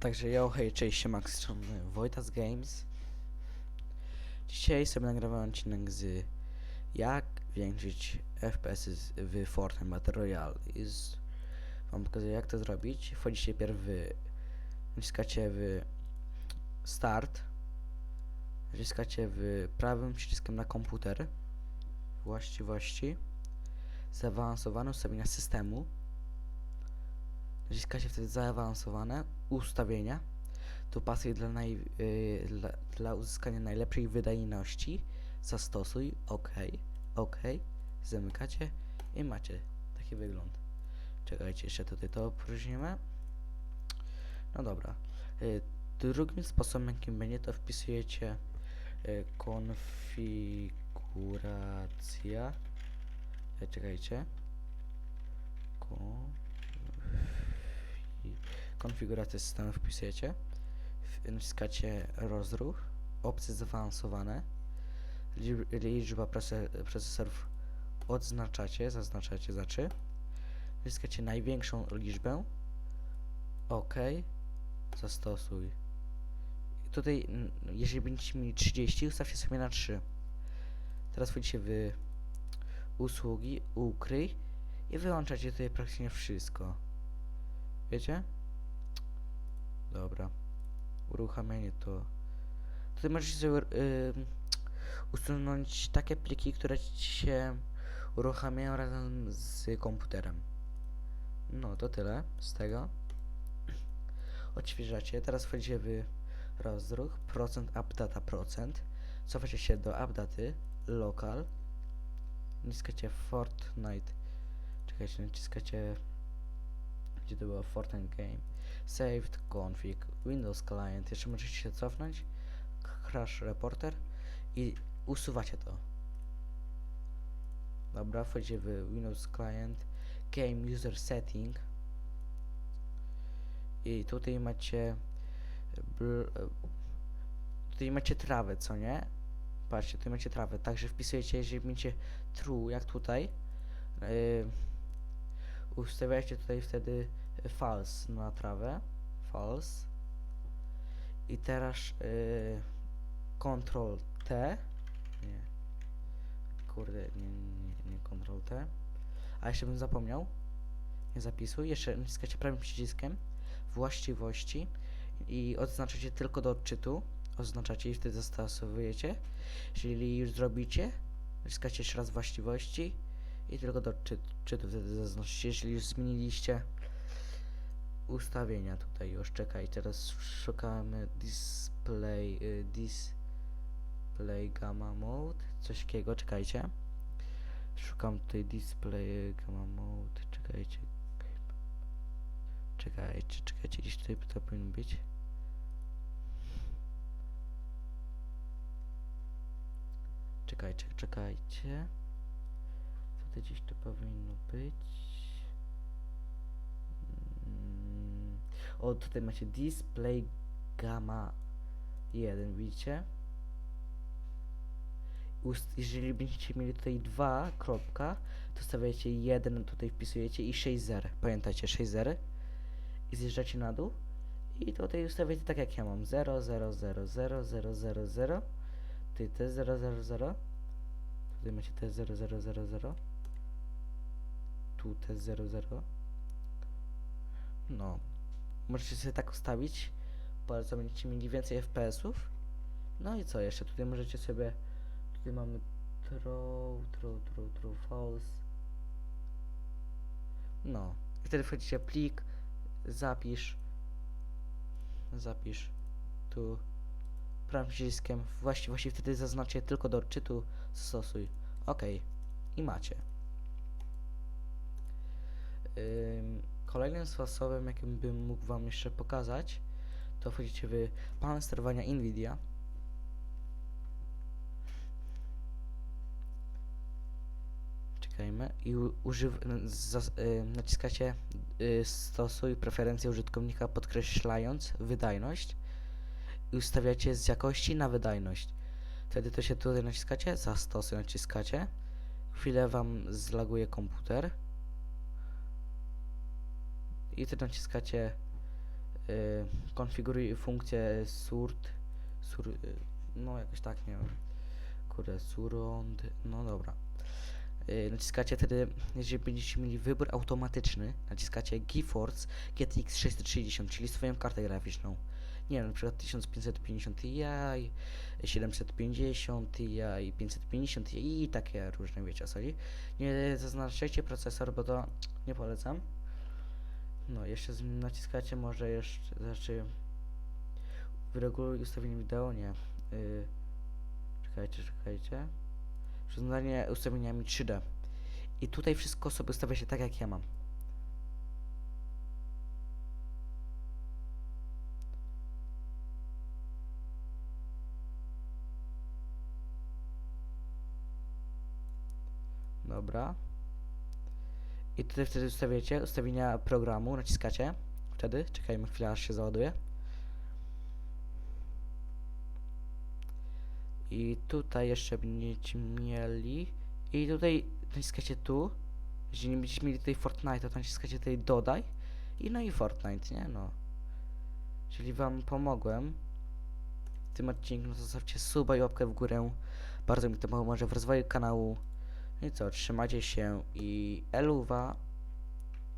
Także yo, hej, cześć, Max strony Wojtas Games. Dzisiaj sobie nagrywam odcinek z jak większyć FPS w Fortnite Battle Royale. I z, wam pokazuję jak to zrobić. Wchodzicie pierw w, naciskacie w Start. Naciskacie w prawym przyciskiem na komputer. Właściwości. Zaawansowane ustawienia systemu. Naciskacie wtedy zaawansowane ustawienia. Tu pasuje dla, naj, y, dla, dla uzyskania najlepszej wydajności. Zastosuj, OK, OK. Zamykacie i macie taki wygląd. Czekajcie, jeszcze tutaj to opróżnimy. No dobra. Y, drugim sposobem, jakim będzie, to wpisujecie y, konfiguracja. Y, czekajcie. Kon i konfigurację systemu wpisujecie, w- naciskacie rozruch, opcje zaawansowane, li- liczba proce- procesorów odznaczacie, zaznaczacie znaczy, naciskacie największą liczbę, OK, zastosuj. Tutaj, jeżeli będziecie mieli 30, ustawcie sobie na 3. Teraz wchodzicie w usługi, ukryj i wyłączacie tutaj praktycznie wszystko. Wiecie? Dobra. Uruchamianie to. Tutaj możecie sobie y, usunąć takie pliki, które ci się uruchamiają razem z komputerem. No to tyle z tego. Odświeżacie. Teraz wchodzicie w rozruch, procent, updata procent. Cofacie się do updaty, local. Naciskacie Fortnite. Czekajcie, naciskacie gdzie to było Fortnite Game, Saved, Config, Windows Client, jeszcze możecie się cofnąć, Crash Reporter i usuwacie to. Dobra, wchodzicie w Windows Client, Game User Setting. I tutaj macie tutaj macie trawę, co nie? Patrzcie, tutaj macie trawę, także wpisujecie, jeżeli będziecie true, jak tutaj, yy, ustawiacie tutaj wtedy false na trawę, false. I teraz y, Ctrl T, nie, kurde, nie, nie, nie Ctrl T, a jeszcze bym zapomniał, nie zapisuj, jeszcze naciskacie prawym przyciskiem. Właściwości. I odznaczacie tylko do odczytu, oznaczacie i wtedy zastosowujecie, jeżeli już zrobicie, naciskacie jeszcze raz właściwości i tylko do czy, czytu wtedy zaznaczycie, jeżeli już zmieniliście ustawienia tutaj już. Czekaj, teraz szukamy display y, display gamma mode, coś takiego, czekajcie. Szukam tutaj display y, gamma mode, czekajcie. Czekajcie, czekajcie, gdzieś tutaj to powinno być. Czekajcie, czekajcie. Tutaj gdzieś to powinno być. O, tutaj macie display gamma 1, widzicie? Ust jeżeli będziecie mieli tutaj dwa kropka, to stawiacie 1, tutaj wpisujecie i 6 zer. Pamiętajcie, 6 zer. I zjeżdżacie na dół. I tutaj ustawiacie tak jak ja mam. 0, 0, 0, 0, 0, 0, 0. Tutaj te 0, 0, 0. Tutaj macie te 0, 0, 0, 0 tu te 00 no możecie sobie tak ustawić bardzo będziecie mieli więcej FPS-ów no i co jeszcze? Tutaj możecie sobie tutaj mamy throw, throw, throw, throw, false. No i wtedy wchodzicie plik zapisz zapisz tu prawym przyciskiem właściwie, właściwie wtedy zaznaczcie tylko do odczytu stosuj ok i macie Kolejnym sposobem, jakim bym mógł Wam jeszcze pokazać, to wchodzicie w panel sterowania NVIDIA. Czekajmy i używ, y, naciskacie y, stosuj preferencje użytkownika podkreślając wydajność i ustawiacie z jakości na wydajność. Wtedy to się tutaj naciskacie, zastosuj naciskacie. Chwilę Wam zlaguje komputer i wtedy naciskacie y, konfiguruj funkcję sort, sur, y, no jakoś tak, nie wiem, kurde, surround, no dobra. Y, naciskacie wtedy, jeżeli będziecie mieli wybór automatyczny, naciskacie GeForce GTX 660, czyli swoją kartę graficzną. Nie wiem, na przykład 1550 Ti, 750 Ti, 550 Ti i takie różne, wiecie o co. Nie zaznaczajcie procesor, bo to nie polecam. No, jeszcze naciskacie może jeszcze, znaczy wyreguluj ustawienie wideo, nie. Yy, czekajcie, czekajcie. Przyznanie ustawieniami 3D. I tutaj wszystko sobie ustawia się tak, jak ja mam. Dobra. I tutaj wtedy ustawiacie ustawienia programu, naciskacie. Wtedy czekajmy chwilę, aż się załaduje. I tutaj jeszcze będziecie mieli. I tutaj naciskacie tu. Jeżeli nie będziecie mieli tutaj Fortnite, to naciskacie tutaj dodaj. I no i Fortnite, nie? No. Jeżeli wam pomogłem w tym odcinku, no to zostawcie suba i łapkę w górę. Bardzo mi to pomoże w rozwoju kanału. No i co, trzymajcie się i eluwa.